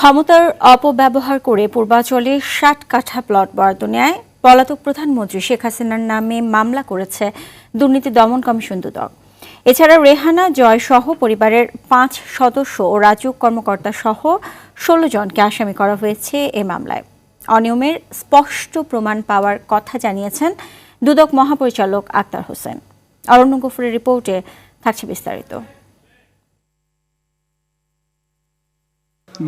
ক্ষমতার অপব্যবহার করে পূর্বাঞ্চলে ষাট কাঠা প্লট বরাদ্দ নেয়। পলাতক প্রধানমন্ত্রী শেখ হাসিনার নামে মামলা করেছে দুর্নীতি দমন কমিশন দুদক। এছাড়া রেহানা, জয় সহ পরিবারের পাঁচ সদস্য ও রাজুক কর্মকর্তা সহ ষোলো জনকে আসামি করা হয়েছে এ মামলায়। অনিয়মের স্পষ্ট প্রমাণ পাওয়ার কথা জানিয়েছেন দুদক মহাপরিচালক আক্তার হোসেন। অরণ্য গফুরের রিপোর্টে থাকছে বিস্তারিত।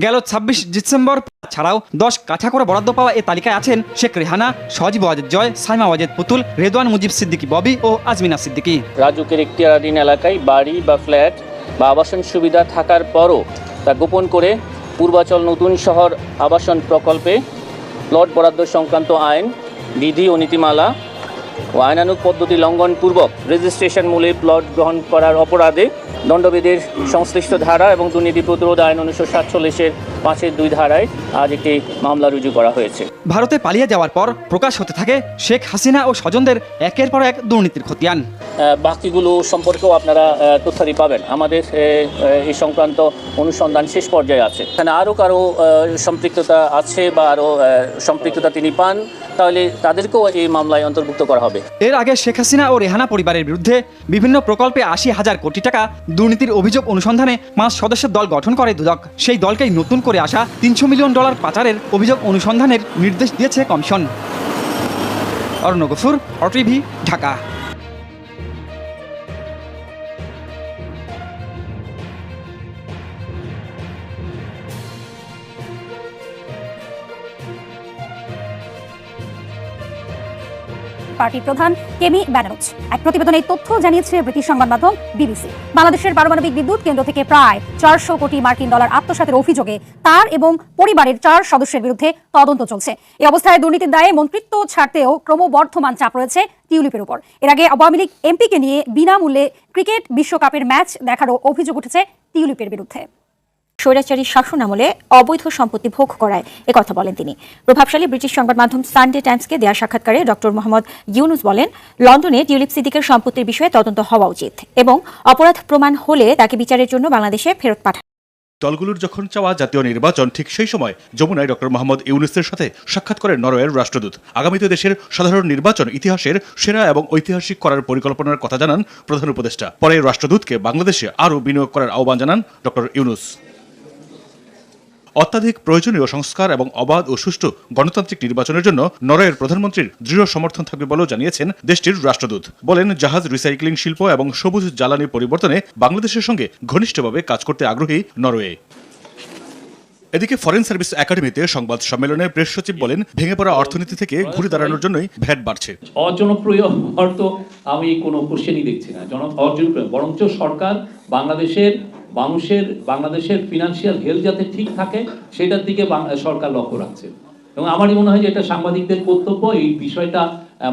গেল ছাব্বিশ ডিসেম্বর। ছাড়াও দশ কাঠা করে বরাদ্দ পাওয়া এই তালিকায় আছেন শেখ রেহানা, সজীব ওয়াজেদ জয়, সাইমা ওয়াজেদ পুতুল, রেদওয়ান মুজিব সিদ্দিকী ববি ও আজমিনা সিদ্দিকি। রাজুকের এখতিয়ারাধীন এলাকায় বাড়ি বা ফ্ল্যাট বা আবাসন সুবিধা থাকার পরও তা গোপন করে পূর্বাচল নতুন শহর আবাসন প্রকল্পে প্লট বরাদ্দ সংক্রান্ত আইন, বিধি ও নীতিমালা ও আইনানুগ পদ্ধতি লঙ্ঘনপূর্বক রেজিস্ট্রেশন মূলে প্লট গ্রহণ করার অপরাধে দণ্ডবিধির সংশ্লিষ্ট ধারা এবং দুর্নীতি প্রতিরোধ আইন উনিশশো সাতচল্লিশের পাঁচের দুই ধারায় আজ একটি মামলা রুজু করা হয়েছে। ভারতে পালিয়ে যাওয়ার পর প্রকাশ হতে থাকে শেখ হাসিনা ও স্বজনদের একের পর এক দুর্নীতির খতিয়ান। বাকিগুলো সম্পর্কেও আপনারা তথ্যাদি পাবেন। আমাদের এই সংক্রান্ত অনুসন্ধান শেষ পর্যায়ে আছে। এখানে আরও কারও সম্পৃক্ততা আছে বা আরও সম্পৃক্ততা তিনি পান? তাহলে তাদেরকেও এই মামলায় অন্তর্ভুক্ত করা হবে। এর আগে শেখ হাসিনা ও রেহানা পরিবারের বিরুদ্ধে বিভিন্ন প্রকল্পে আশি হাজার কোটি টাকা দুর্নীতির অভিযোগ অনুসন্ধানে পাঁচ সদস্যের দল গঠন করে দুদক। সেই দলকেই নতুন করে আসা তিনশো মিলিয়ন ডলার পাচারের অভিযোগ অনুসন্ধানের নির্দেশ দিয়েছে কমিশন। অরণ্য গফুর অটিভি ঢাকা। পার্টির প্রধান কেমি ব্যানারুচ এক প্রতিবেদনে এই তথ্য জানিয়েছে ব্রিটিশ সংবাদ মাধ্যম বিবিসি। বাংলাদেশের পারমাণবিক বিদ্যুৎ কেন্দ্র থেকে প্রায় চারশো কোটি মার্কিন ডলার আত্মসাতের অভিযোগে তার এবং পরিবারের চার সদস্যের বিরুদ্ধে তদন্ত চলছে। এই অবস্থায় দুর্নীতির দায়ে মন্ত্রিত্ব ছাড়তেও ক্রমবর্ধমান চাপ রয়েছে টিউলিপের উপর। এর আগে আওয়ামী লীগ এমপিকে নিয়ে বিনামূল্যে ক্রিকেট বিশ্বকাপের ম্যাচ দেখারও অভিযোগ উঠেছে টিউলিপের বিরুদ্ধে। স্বৈরাচারী শাসন আমলে অবৈধ সম্পত্তি ভোগ করায় একথা বলেন তিনি। প্রভাবশালী ব্রিটিশ সংবাদ মাধ্যম সানডে টাইমসকে দেওয়া সাক্ষাৎকারে ডক্টর মোহাম্মদ ইউনুস বলেন, লন্ডনে টিউলিপ সিদ্দিকের সম্পত্তির বিষয়ে তদন্ত হওয়া উচিত এবং অপরাধ প্রমাণ হলে তাকে বিচারের জন্য বাংলাদেশে ফেরত পাঠান দলগুলোর যখন চাওয়া জাতীয় নির্বাচন, ঠিক সেই সময় যমুনায় ডক্টর মোহাম্মদ ইউনুসের সাথে সাক্ষাৎ করেন নরওয়ের রাষ্ট্রদূত। আগামীতে দেশের সাধারণ নির্বাচন ইতিহাসের সেরা এবং ঐতিহাসিক করার পরিকল্পনার কথা জানান প্রধান উপদেষ্টা। পরে রাষ্ট্রদূতকে বাংলাদেশে আরও বিনিয়োগ করার আহ্বান জানান ডক্টর ইউনুস। অত্যাধিক প্রয়োজনীয় সংস্কার এবং অবাধ ও সুষ্ঠু গণতান্ত্রিক নির্বাচনের জন্য নরওয়ের প্রধানমন্ত্রীর দৃঢ় সমর্থন থাকবে বলেও জানিয়েছেন দেশটির রাষ্ট্রদূত। বলেন, জাহাজ রিসাইক্লিং শিল্প এবং সবুজ জ্বালানি পরিবর্তনে বাংলাদেশের সঙ্গে ঘনিষ্ঠভাবে কাজ করতে আগ্রহী নরওয়ে। এদিকে ফরেন সার্ভিস একাডেমিতে সংবাদ সম্মেলনে প্রেস সচিব বলেন, ভেঙে পড়া অর্থনীতি থেকে ঘুরে দাঁড়ানোর জন্যই ভ্যাট বাড়ছে। অজনপ্রিয় তো আমি কোনো কোশ্চেনই দেখছি না। জন অজনপ্রিয়, বরঞ্চ সরকার বাংলাদেশের মানুষের, বাংলাদেশের ফিনান্সিয়াল হেলথ যাতে ঠিক থাকে, সেটার দিকে সরকার লক্ষ্য রাখছে। এবং আমারই মনে হয় যে এটা সাংবাদিকদের কর্তব্য, এই বিষয়টা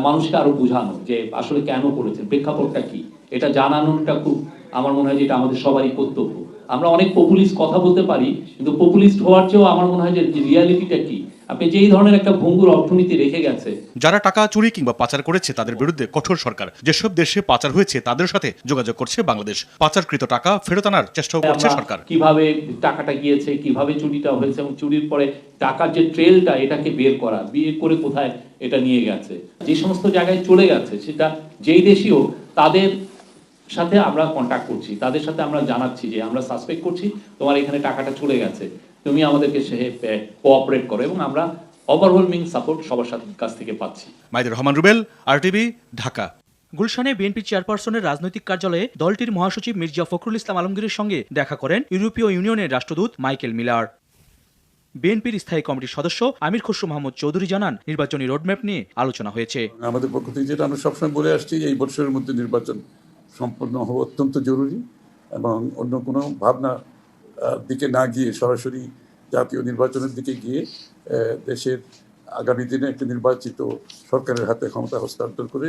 মানুষকে আরও বোঝানো যে আসলে কেন করেছে প্রেক্ষাপটটা কি? এটা জানানোটা খুব, আমার মনে হয় যে এটা আমাদের সবারই কর্তব্য। আমরা অনেক পপুলিস্ট কথা বলতে পারি কিন্তু পপুলিস্ট হওয়ার চেয়েও আমার মনে হয় যে রিয়ালিটিটা কি? আপনি যেই ধরনের একটা ভঙ্গুর অর্থনীতি রেখে গেছে যারা টাকা চুরি কিংবা পাচার করেছে তাদের বিরুদ্ধে কঠোর সরকার। যেসব দেশে পাচার হয়েছে তাদের সাথে যোগাযোগ করছে বাংলাদেশ। পাচারকৃত টাকা ফেরত আনার চেষ্টাও করছে সরকার। কীভাবে টাকাটা গিয়েছে কীভাবে চুরিটা হয়েছে এবং চুরির পরে টাকার যে ট্রেলটা এটাকে বের করা বিয়ে করে কোথায় এটা নিয়ে গেছে যে সমস্ত জায়গায় চলে গেছে সেটা যেই হোক তাদের সাথে আমরা কন্ট্যাক্ট করছি। তাদের সাথে আমরা জানাচ্ছি যে আমরা সাসপেক্ট করছি তোমার এখানে টাকাটা চলে গেছে। তুমি আমাদেরকে সে কোঅপারেট করো এবং আমরা ওভারহোলমিং সাপোর্ট সবার সাথে কাছ থেকে পাচ্ছি। মাইদুর রহমান রুবেল আরটিভি ঢাকা। গুলশানে বিএনপি চেয়ারপারসনের রাজনৈতিক কার্যালয়ে দলটির মহাসচিব মির্জা ফখরুল ইসলাম আলমগীরের সঙ্গে দেখা করেন ইউরোপীয় ইউনিয়নের রাষ্ট্রদূত মাইকেল মিলার। বিএনপির স্থায়ী কমিটির সদস্য আমির খসরু মাহমুদ চৌধুরী জানান নির্বাচনী রোডম্যাপ নিয়ে আলোচনা হয়েছে। আমাদের পক্ষ থেকে যেটা আমরা সবসময় বলে আসছি এই বছরের মধ্যে নির্বাচন সম্পন্ন হওয়া অত্যন্ত জরুরি এবং অন্য কোনো ভাবনা দিকে না গিয়ে সরাসরি জাতীয় নির্বাচনের দিকে গিয়ে দেশের আগামী দিনে একটি নির্বাচিত সরকারের হাতে ক্ষমতা হস্তান্তর করে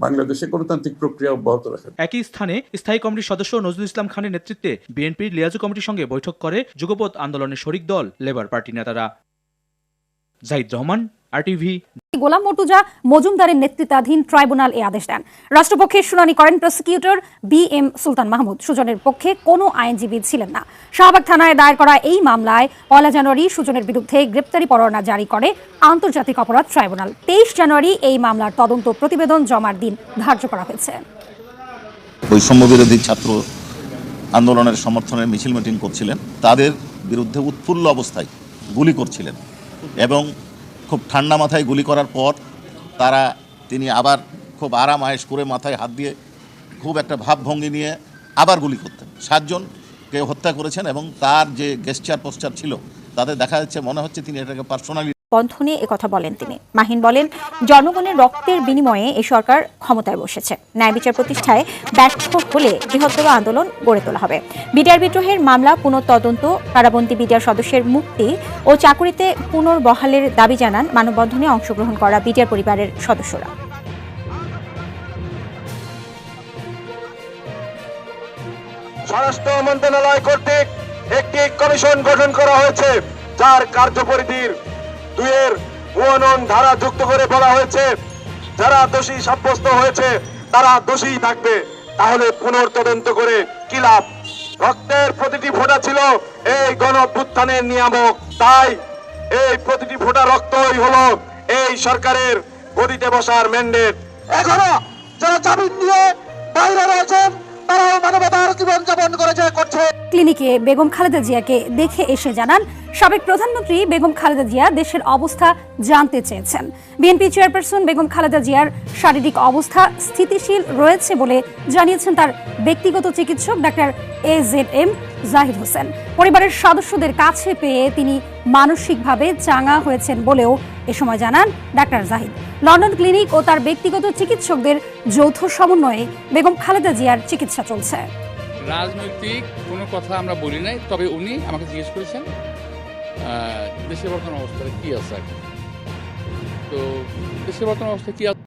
বাংলাদেশে গণতান্ত্রিক প্রক্রিয়া অব্যাহত রাখা একই স্থানে স্থায়ী কমিটির সদস্য নজরুল ইসলাম খানের নেতৃত্বে বিএনপির লিয়াজু কমিটির সঙ্গে বৈঠক করে যুগপথ আন্দোলনের শরিক দল লেবার পার্টি নেতারা। জাহিদ রহমান আরটিভি। গোলাম মর্তুজা মজুমদারের নেতৃত্বাধীন ট্রাইব্যুনাল এ আদেশ দেন। রাষ্ট্রপক্ষের শুনানি করেন prosecutor B M Sultan Mahmud. সুজনের পক্ষে কোনো আইনজীবী ছিলেন না। শাহবাগ থানায় দায়ের করা এই মামলায় পয়লা জানুয়ারি সুজনের বিরুদ্ধে গ্রেপ্তারি পরোয়ানা জারি করে আন্তর্জাতিক অপরাধ ট্রাইব্যুনাল। তেইশ জানুয়ারি এই মামলার তদন্ত প্রতিবেদন জমার দিন ধার্য করা হয়েছে। বৈষম্য বিরোধী ছাত্র আন্দোলনের সমর্থনে মিছিল মিটিং করছিলেন। তাদের বিরুদ্ধে উৎফুল্ল অবস্থায় গুলি করছিলেন এবং খুব ঠান্ডা মাথায় গুলি করার পর তারা, তিনি আবার খুব আরাম আয়েস করে মাথায় হাত দিয়ে খুব একটা ভাবভঙ্গি নিয়ে আবার গুলি করতেন। সাতজনকে হত্যা করেছেন এবং তার যে গেস্টার পোস্টার ছিল, তাতে দেখা যাচ্ছে মনে হচ্ছে তিনি এটাকে পার্সোনালি বন্ধনে একথা বলেন তিনি। মাহিন বলেন, জনগণের রক্তের বিনিময়ে এই সরকার ক্ষমতায় বসেছে। ন্যায় বিচার প্রতিষ্ঠায় ব্যর্থ হলে বৃহত্তর আন্দোলন গড়ে তোলা হবে। বিডিআর বিদ্রোহের মামলা, পুনঃতদন্ত, কারাবন্দী বিডিআর সদস্যের মুক্তি ও চাকুরিতে পুনর্বহালের দাবি জানান মানববন্ধনে অংশগ্রহণ করা বিডিআর পরিবারের সদস্যরা। স্বরাষ্ট্র মন্ত্রণালয় কর্তৃক একটি কমিশন গঠন করা হয়েছে, যার কার্যপরিধির দুইয়ের ওয়ানন ধারা যুক্ত করে বলা হয়েছে, যারা দোষী সাব্যস্ত হয়েছে, তারা দোষী থাকবে। তাহলে পুনর্তদন্ত করে কি লাভ? রক্তের প্রতিটি ফোঁটা ছিল এই গণ অভ্যুত্থানের নিয়ামক। তাই এই প্রতিটি ফোঁটা রক্তই হলো এই সরকারের গদিতে বসার ম্যান্ডেট এখনও যারা জামিন দিয়ে বাইরে রয়েছেন ক্লিনিকে বেগম খালেদা জিয়াকে দেখে এসে জানান, সাবেক প্রধানমন্ত্রী বেগম খালেদা জিয়া দেশের অবস্থা জানতে চেয়েছেন। বিএনপি চেয়ারপারসন বেগম খালেদা জিয়ার শারীরিক অবস্থা স্থিতিশীল রয়েছে বলে জানিয়েছেন তার ব্যক্তিগত চিকিৎসক doctor A Z M Zahid Hossain. পরিবারের সদস্যদের কাছে পেয়ে তিনি মানসিকভাবে চাঙা হয়েছেন বলেও এ সময় জানান ডাক্তার জাহিদ। লন্ডন ক্লিনিক ও তার ব্যক্তিগত চিকিৎসকদের যৌথ সমন্বয়ে বেগম খালেদা জিয়ার চিকিৎসা চলছে। রাজনৈতিক কোনো কথা আমরা বলি নাই, তবে উনি আমাকে জিজ্ঞেস করেছেন দেশের বর্তমান অবস্থা কি আছে? তো দেশের বর্তমান অবস্থা কি আছে?